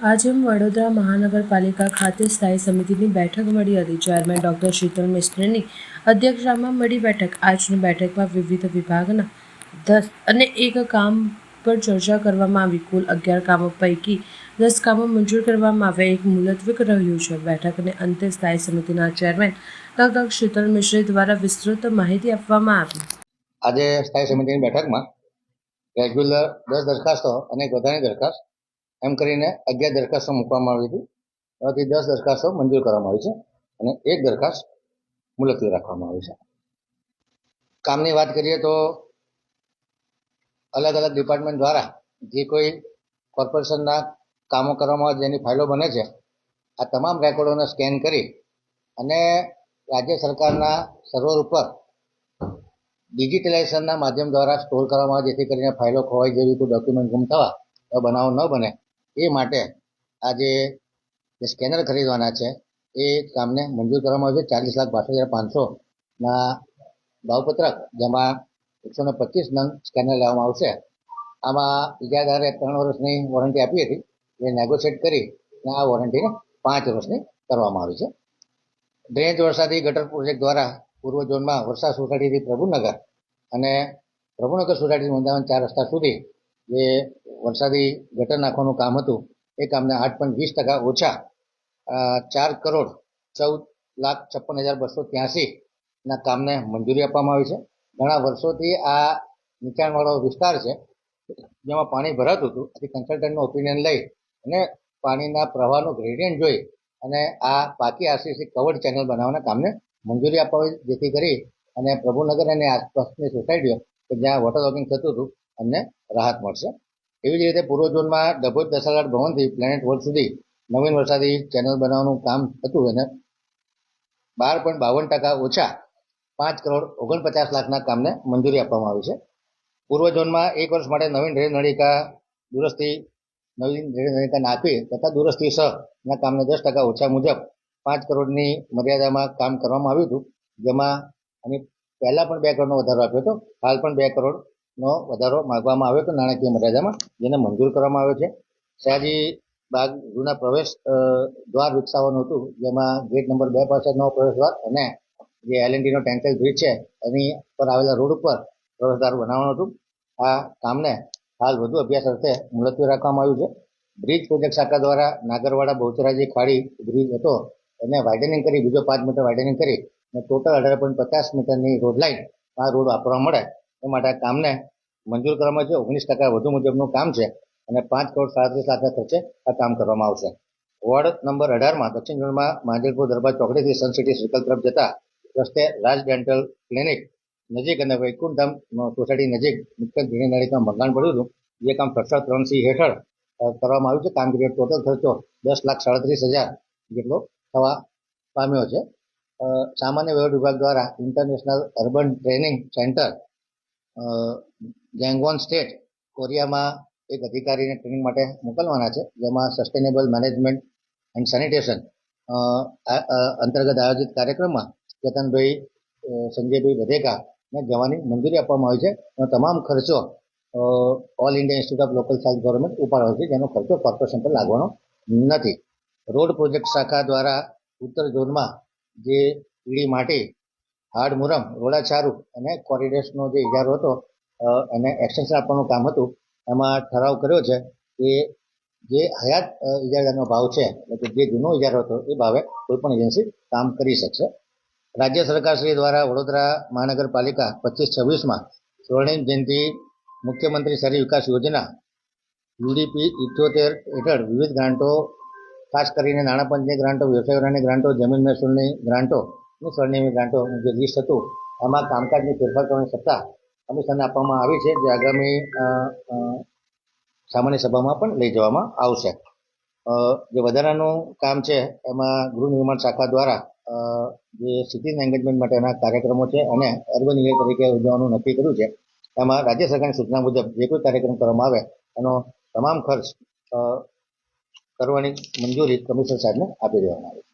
આજે વડોદરા મહાનગરપાલિકા ખાતે સ્થાયી સમિતિની બેઠક મળી હતી, ચેરમેન ડોક્ટર શીતલ મિશ્રની અધ્યક્ષતામાં મળી બેઠક. આજની બેઠકમાં વિવિધ વિભાગના દસ અને એક કામ પર ચર્ચા કરવામાં આવી. કુલ અગિયાર કામો પૈકી દસ કામો મંજૂર કરવામાં આવ્યા. એક મુલતવી રહ્યું છે. બેઠકને અંતે સ્થાયી સમિતિના ચેરમેન ડોક્ટર શીતલ મિશ્રી દ્વારા વિસ્તૃત માહિતી આપવામાં આવી. આજે સ્થાયી સમિતિની બેઠકમાં રેગ્યુલર દસ દરખાસ્તો અને એક દરખાસ્ત એમ કરીને અગિયાર દરખાસ્તો મૂકવામાં આવી હતી. એમાંથી દસ દરખાસ્તો મંજૂર કરવામાં આવી છે અને એક દરખાસ્ત મુલતવી રાખવામાં આવી છે. કામની વાત કરીએ તો અલગ અલગ ડિપાર્ટમેન્ટ દ્વારા જે કોઈ કોર્પોરેશનના કામો કરવામાં જેની ફાઇલો બને છે, આ તમામ રેકોર્ડોને સ્કેન કરી અને રાજ્ય સરકારના સર્વર ઉપર ડિજિટલાઇઝેશનના માધ્યમ દ્વારા સ્ટોર કરવામાં આવે, જેથી કરીને ફાઇલો ખોવાઈ જેવી કોઈ ડોક્યુમેન્ટ ગુમ થવા બનાવો ન બને. એ માટે આ જે જે સ્કેનર ખરીદવાના છે, એ કામને મંજૂર કરવામાં આવ્યું છે. ચાલીસ લાખ બાસઠ હજાર પાંચસોના ભાવપત્રક, જેમાં એકસો ને પચીસ નંગ સ્કેનર લેવામાં આવશે. આમાં ઇજાદારે ત્રણ વર્ષની વોરંટી આપી હતી. એ નેગોશિએટ કરી અને આ વોરંટીને પાંચ વર્ષની કરવામાં આવી છે. ડ્રેનેજ વરસાદી ગટર પ્રોજેક્ટ દ્વારા પૂર્વ ઝોનમાં વરસાદ સોસાયટીથી પ્રભુનગર અને પ્રભુનગર સોસાયટીથી વૃંદાવન ચાર રસ્તા સુધી જે વરસાદી ગટર નાખવાનું કામ હતું, એ કામને આઠ પોઈન્ટ વીસ ટકા ઓછા ચાર કરોડ ચૌદ લાખ છપ્પન હજાર બસો ત્યાસી ના કામને મંજૂરી આપવામાં આવી છે. ઘણા વર્ષોથી આ નીચાણવાળો વિસ્તાર છે, જેમાં પાણી ભરાતું હતું, આથી કન્સલ્ટન્ટનું ઓપિનિયન લઈ અને પાણીના પ્રવાહનું ગ્રેડિયન્ટ જોઈ અને આ પાકી આરસીસી કવર્ડ ચેનલ બનાવવાના કામને મંજૂરી આપવા જેથી કરી અને પ્રભુનગર અને આસપાસની સોસાયટીઓ કે જ્યાં વોટર લોગિંગ થતું હતું, અમને રાહત મળશે. એવી જ રીતે પૂર્વ ઝોનમાં ડભોઈ દસાલાડ ભવનથી પ્લેનેટ વર્લ્ડ સુધી નવીન વરસાદી ચેનલ બનાવવાનું કામ હતું અને બાર પોઈન્ટ બાવન ટકા ઓછા પાંચ કરોડ ઓગણપચાસ લાખના કામને મંજૂરી આપવામાં આવી છે. પૂર્વ ઝોનમાં એક વર્ષ માટે નવીન રેલ નળિકા દુરસ્તી નવીન રેલ નળિકા નાખવી તથા દુરસ્તી સહના કામને દસ ટકા ઓછા મુજબ પાંચ કરોડની મર્યાદામાં કામ કરવામાં આવ્યું હતું. જેમાં અને પહેલાં પણ બે કરોડનો વધારો આપ્યો હતો. હાલ પણ બે કરોડનો વધારો માગવામાં આવ્યો હતો નાણાકીય મર્યાદામાં, જેને મંજૂર કરવામાં આવ્યો છે. સયાજી બાગ જૂના પ્રવેશ દ્વાર વિકસાવવાનું હતું, જેમાં ગેટ નંબર બે પાસે નવો પ્રવેશ દ્વાર અને જે એલ નો ટેન્કલ બ્રિજ છે, એની પર આવેલા રોડ ઉપર પ્રવેશદ્વાર બનાવવાનું હતું. આ કામને હાલ વધુ અભ્યાસ અર્થે મુલતવી રાખવામાં આવ્યું છે. બ્રિજ પ્રોજેક્ટ શાખા દ્વારા નાગરવાડા બહુચરાજી ખાડી બ્રિજ હતો. એને વાઇડનિંગ કરી, બીજો પાંચ મીટર વાઇડનિંગ કરી અને ટોટલ અઢાર પોઈન્ટ પચાસ મીટરની રોડ લાઇન આ રોડ વાપરવા મળે. એ માટે આ કામને મંજૂર કરવામાં છે ઓગણીસ ટકા વધુ મુજબનું કામ છે અને પાંચ કરોડ સાડત્રીસ લાખના ખર્ચે આ કામ કરવામાં આવશે. વોર્ડ નંબર અઢારમાં દક્ષિણ ઝોનમાં માંજલપુર દરબાર ચોકડીથી સન સિટી સર્કલ તરફ જતા રસ્તે રાજ ડેન્ટલ ક્લિનિક નજીક અને વૈકુંઠધામ સોસાયટી નજીક મુખ્ય ગૃહિણી નળીમાં ભંગાણ પડ્યું હતું. જે કામ સડસઠ ત્રણ સી હેઠળ કરવામાં આવ્યું છે. કામગીરી ટોટલ ખર્ચો દસ લાખ સાડત્રીસ હજાર જેટલો થવા પામ્યો છે. સામાન્ય વહીવટ વિભાગ દ્વારા international urban training centre Gangwon state કોરિયામાં એક અધિકારીને ટ્રેનિંગ માટે મોકલવાના છે, જેમાં સસ્ટેનેબલ મેનેજમેન્ટ એન્ડ સેનિટેશન અંતર્ગત આયોજિત કાર્યક્રમમાં ચેતનભાઈ સંજયભાઈ વધેકા ને જવાની મંજૂરી આપવામાં આવી છે. અને તમામ ખર્ચો all India institute of local self government ઉપાડવાનો છે, જેનો ખર્ચો કોર્પોરેશન પર લાગવાનો નથી. રોડ પ્રોજેક્ટ શાખા દ્વારા ઉત્તર ઝોનમાં જે ઈડી માટી હાડ મુરમ રોડાચારુ અને કોરિડોર્સનો જે ઇજારો હતો એને એક્સટેન્શન આપવાનું કામ હતું, એમાં ઠરાવ કર્યો છે કે જે હયાત ઇજારાનો ભાવ છે, એટલે કે જે જૂનો ઇજારો હતો, એ ભાવે કોઈપણ એજન્સી કામ કરી શકશે. રાજ્ય સરકાર શ્રી દ્વારા વડોદરા મહાનગરપાલિકા પચીસ છવ્વીસમાં સ્વર્ણિમ જયંતિ મુખ્યમંત્રી શહેરી વિકાસ યોજના, યુડીપી ઇઠ્યોતેર હેઠળ વિવિધ ગ્રાન્ટો, ખાસ કરીને નાણાં પંચની ગ્રાન્ટો વ્યવસાયવાળાની ગ્રાન્ટો, જમીન મહેસૂલની ગ્રાન્ટો અને સ્વર્ણિમની ગ્રાન્ટો જે લિસ્ટ હતું આમાં કામકાજની ફેરફાર કરવાની સત્તા કમિશનને આપવામાં આવી છે, જે આગામી સામાન્ય સભામાં પણ લઈ જવામાં આવશે. જે વધારાનું કામ છે, એમાં ગૃહ નિર્માણ શાખા દ્વારા જે સિટીઝ એન્ગેજમેન્ટ માટેના કાર્યક્રમો છે અને અર્બન ઇયર તરીકે ઉજવવાનું નક્કી કર્યું છે, એમાં રાજ્ય સરકારની સૂચના મુજબ જે કોઈ કાર્યક્રમ કરવામાં આવે, એનો તમામ ખર્ચ કરવાની મંજૂરી કમિશનર સાહેબને આપી દેવામાં આવી છે.